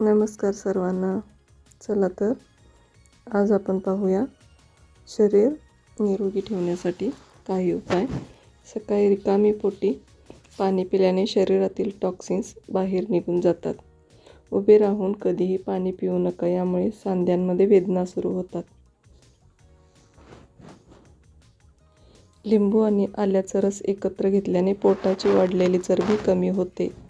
नमस्कार सर्वांना. चला तर आज आपण पाहूया शरीर निरोगी ठेवण्यासाठी काही उपाय. सकाळी रिकामी पोटी पाणी पिल्याने शरीरातील टॉक्सिन्स बाहेर निघून जातात. उभे राहून कधीही पाणी पिऊ नका यामुळे सांध्यांमध्ये वेदना सुरू होतात. लिंबू आणि आल्याचा रस एकत्र घेतल्याने पोटाची वाढलेली चरबी कमी होते.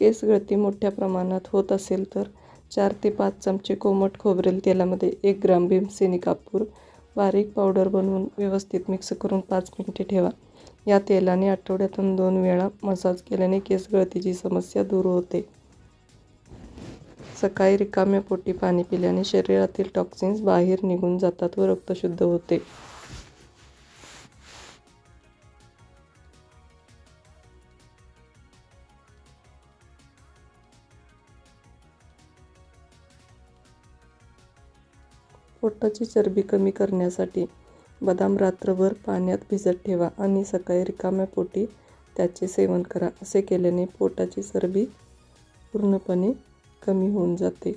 केस गळती मोठ्या प्रमाणात होत असेल तर चार ते पाच चमचे कोमट खोबरेल तेलामध्ये एक ग्राम भीमसेनी कापूर बारीक पावडर बनवून व्यवस्थित मिक्स करून पाच मिनिटे ठेवा. या तेलाने आठवड्यातून दोन वेळा मसाज केल्याने केस गळतीची समस्या दूर होते. सकाळी रिकाम्या पोटी पाणी पिल्याने शरीरातील टॉक्सिन्स बाहेर निघून जातात व रक्त शुद्ध होते. पोटाची चरबी कमी करण्यासाठी बदाम रात्रभर पाण्यात भिजत ठेवा आणि सकाळी रिकाम्या पोटी त्याचे सेवन करा. असे केल्याने पोटाची चरबी पूर्णपणे कमी होऊन जाते.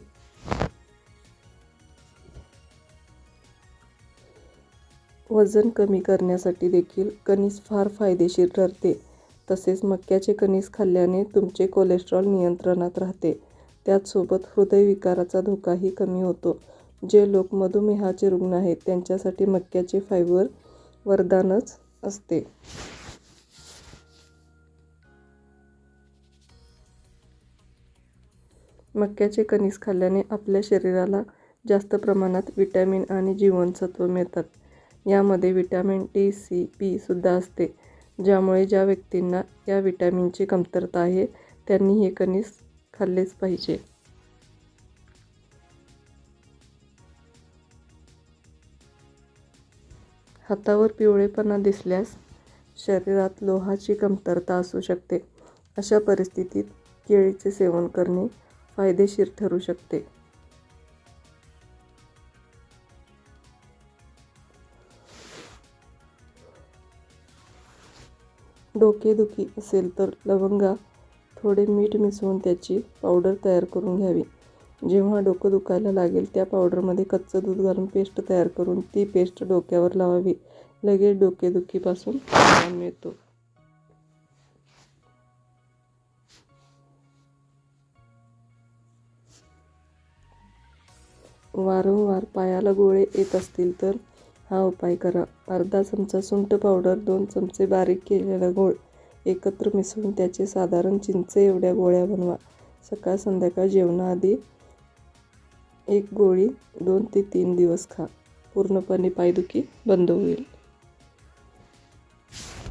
वजन कमी करण्यासाठी देखील कणीस फार फायदेशीर ठरते. तसेच मक्याचे कणीस खाल्ल्याने तुमचे कोलेस्ट्रॉल नियंत्रणात राहते. त्याचसोबत हृदयविकाराचा धोकाही कमी होतो. जे लोक मधुमेहाचे रुग्ण आहेत त्यांच्यासाठी मक्याचे फायबर वरदानच असते. मक्याचे कणीस खाल्ल्याने आपल्या शरीराला जास्त प्रमाणात विटॅमिन आणि जीवनसत्व मिळतात. यामध्ये विटॅमिन डी सी पी सुद्धा असते ज्यामुळे ज्या व्यक्तींना या विटॅमिनची कमतरता आहे त्यांनी हे कणीस खाल्लेच पाहिजे. हातावर पिवळेपणा दिसल्यास शरीरात लोहाची कमतरता असू शकते. अशा परिस्थितीत केळीचे सेवन करणे फायदेशीर ठरू शकते. डोकेदुखी असेल तर लवंगा थोडे मीठ मिसळून त्याची पावडर तयार करून घ्यावी. जेव्हा डोकं दुखायला लागेल त्या पावडरमध्ये कच्चं दूध घालून पेस्ट तयार करून ती पेस्ट डोक्यावर लावावी. लगेच डोकेदुखीपासून आराम मिळतो. वारंवार पायाला गोळे येत असतील तर हा उपाय करा. अर्धा चमचा सुंठ पावडर दोन चमचे बारीक केलेला गोळ एकत्र मिसळून त्याचे साधारण चिंचे एवढ्या गोळ्या बनवा. सकाळ संध्याकाळ जेवणाआधी एक गोळी दोन ते तीन दिवस खा. पूर्णपणे पायदुखी बंद होईल.